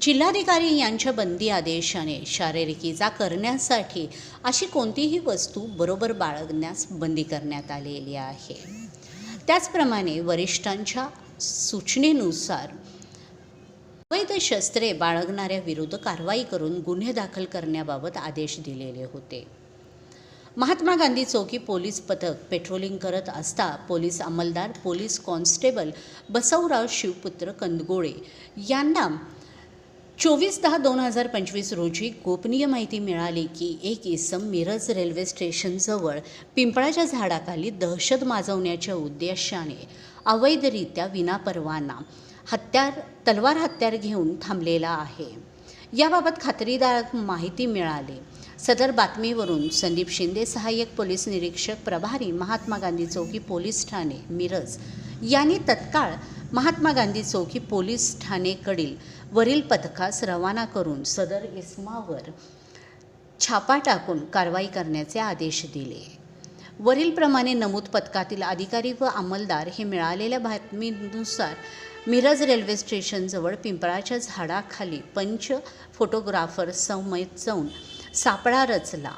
जिल्हाधिकारी यांच्या बंदी आदेशाने शारीरिक इजा करण्यासाठी अशी कोणतीही वस्तू बरोबर बाळगण्यास बंदी करण्यात आलेली आहे. त्याचप्रमाणे वरिष्ठांच्या सूचनेनुसार वैध शस्त्रे बाळगणाऱ्या विरुद्ध कारवाई करून गुन्हे दाखल करण्याबाबत आदेश दिलेले होते. महात्मा गांधी चौकी पोलीस पथक पेट्रोलिंग करत असता पोलीस अंमलदार पोलीस कॉन्स्टेबल बसवराव शिवपुत्र कंदगोळे यांना चोवीस दहा दोन हजार पंचवीस रोजी गोपनीय माहिती मिळाली की एक इसम मिरज रेल्वे स्टेशनजवळ पिंपळाच्या झाडाखाली दहशत माजवण्याच्या उद्देशाने अवैधरित्या विनापरवाना हत्यार तलवार हत्यार घेऊन थांबलेला आहे. याबाबत खात्रीदायक माहिती मिळाली. सदर बातमीवरून संदीप शिंदे सहाय्यक पोलीस निरीक्षक प्रभारी महात्मा गांधी चौकी पोलीस ठाणे मिरज. यांनी तत्काळ महात्मा गांधी चौकी पोलीस ठाणेकडील वरील पथकास रवाना करून सदर इसमावर छापा टाकून कारवाई करण्याचे आदेश दिले. वरीलप्रमाणे नमूद पथकातील अधिकारी व अंमलदार हे मिळालेल्या बातमीनुसार मिरज रेल्वे स्टेशनजवळ पिंपळाच्या झाडाखाली पंच फोटोग्राफर समेत जाऊन सापळा रचला.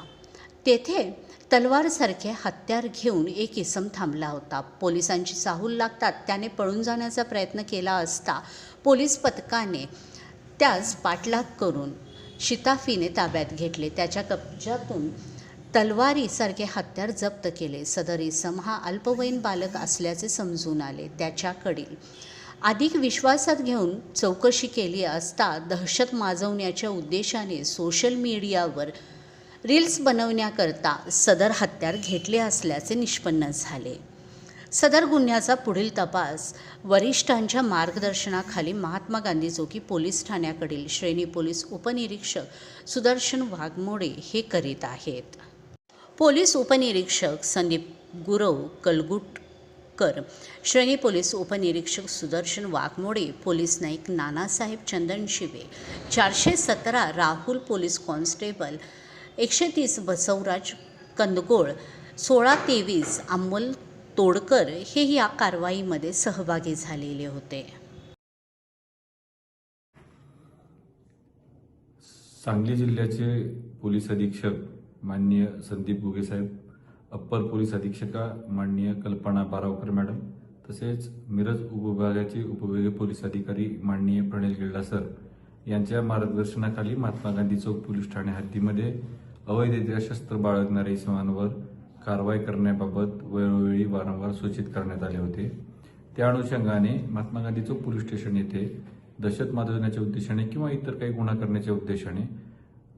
तेथे तलवारसारखे हत्यार घेऊन एक इसम थांबला होता. पोलिसांची चाहूल लागतात त्याने पळून जाण्याचा प्रयत्न केला असता पोलीस पथकाने त्यास पाठलाग करून शिताफीने ताब्यात घेतले. त्याच्या कब्जातून तलवारीसारखे हत्यार जप्त केले. सदर इसम हा अल्पवयीन बालक असल्याचे समजून आले. त्याच्याकडील अधिक विश्वासात घेऊन चौकशी केली असता दहशत माजवण्याच्या उद्देशाने सोशल मीडियावर रील्स बनवण्याकरता सदर हत्यार घेतले असल्याचे निष्पन्न झाले. सदर गुन्ह्याचा पुढील तपास वरिष्ठांच्या मार्गदर्शनाखाली महात्मा गांधी चौकी पोलीस ठाण्याकडील श्रेणी पोलीस उपनिरीक्षक सुदर्शन वाघमोडे हे करीत आहेत. पोलीस उपनिरीक्षक संदीप गुरव कलगुटकर श्रेणी पोलीस उपनिरीक्षक सुदर्शन वाघमोडे पोलीस नाईक नानासाहेब चंदन शिवे चारशे सतरा राहुल पोलीस कॉन्स्टेबल एकशे तीस बसवराज कंदगोळ सोळा तेवीस अमोल तोडकर हे या कारवाईमध्ये सहभागी झालेले होते. सांगली जिल्ह्याचे पोलीस अधीक्षक माननीय संदीप गुगे साहेब अप्पर पोलीस अधीक्षका माननीय कल्पना बारावकर मॅडम तसेच मिरज उपविभागाचे उपविभागीय पोलीस अधिकारी माननीय प्रणील गिल्डा सर यांच्या मार्गदर्शनाखाली महात्मा गांधी चौक पोलीस ठाणे हद्दीमध्ये अवैधरित्या शस्त्र बाळगणाऱ्या इसमांवर कारवाई करण्याबाबत वेळोवेळी वारंवार सूचित करण्यात आले होते. त्या अनुषंगाने महात्मा गांधी चौक पोलीस स्टेशन येथे दहशत माजवण्याच्या उद्देशाने किंवा इतर काही गुन्हा करण्याच्या उद्देशाने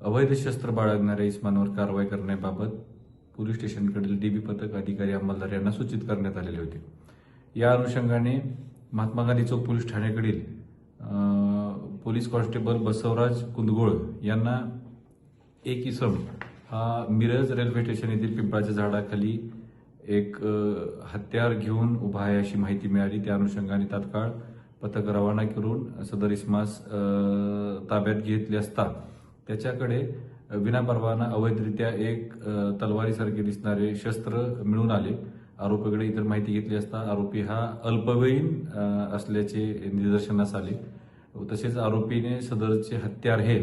अवैध शस्त्र बाळगणाऱ्या इसमांवर कारवाई करण्याबाबत पोलीस स्टेशनकडील डीबी पथक अधिकारी अंमलदार यांना सूचित करण्यात आलेले होते. या अनुषंगाने महात्मा गांधी चौक पोलीस ठाण्याकडील पोलीस कॉन्स्टेबल बसवराज कुंदगोळ यांना एक इसम हा मिरज रेल्वे स्टेशन येथील पिंपळाच्या झाडाखाली एक हत्यार घेऊन उभा आहे अशी माहिती मिळाली. त्या अनुषंगाने तात्काळ पथक रवाना करून सदर इस्मास ताब्यात घेतले असता त्याच्याकडे विनापरवाना अवैधरित्या एक तलवारीसारखे दिसणारे शस्त्र मिळून आले. आरोपीकडे इतर माहिती घेतली असता आरोपी हा अल्पवयीन असल्याचे निदर्शनास आले. तसेच आरोपीने सदरचे हत्यार हे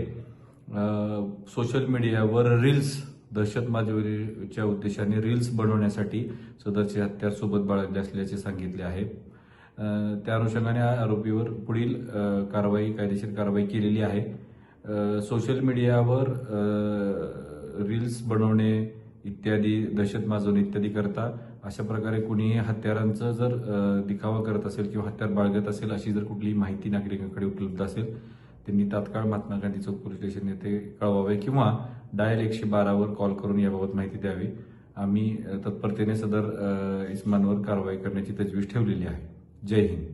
सोशल मीडियावर रील्स दहशत माजवण्याच्या उद्देशाने रील्स बनवण्यासाठी सदरचे हत्यार सोबत बाळगले असल्याचे सांगितले आहे. त्या अनुषंगाने या आरोपीवर पुढील कारवाई कायदेशीर कारवाई केलेली आहे. सोशल मीडियावर रील्स बनवणे इत्यादी दहशत माजवणे इत्यादी करता अशा प्रकारे कुणीही हत्यारांचं जर दिखावा करत असेल किंवा हत्यार बाळगत असेल अशी जर कुठलीही माहिती नागरिकांकडे उपलब्ध असेल त्यांनी तात्काळ महात्मा गांधी चौक पोलीस स्टेशन येथे कळवावे किंवा डायल एकशे बारावर कॉल करून याबाबत माहिती द्यावी. आम्ही तत्परतेने सदर इस्मानवर कारवाई करण्याची तजवीज ठेवलेली आहे. जय हिंद.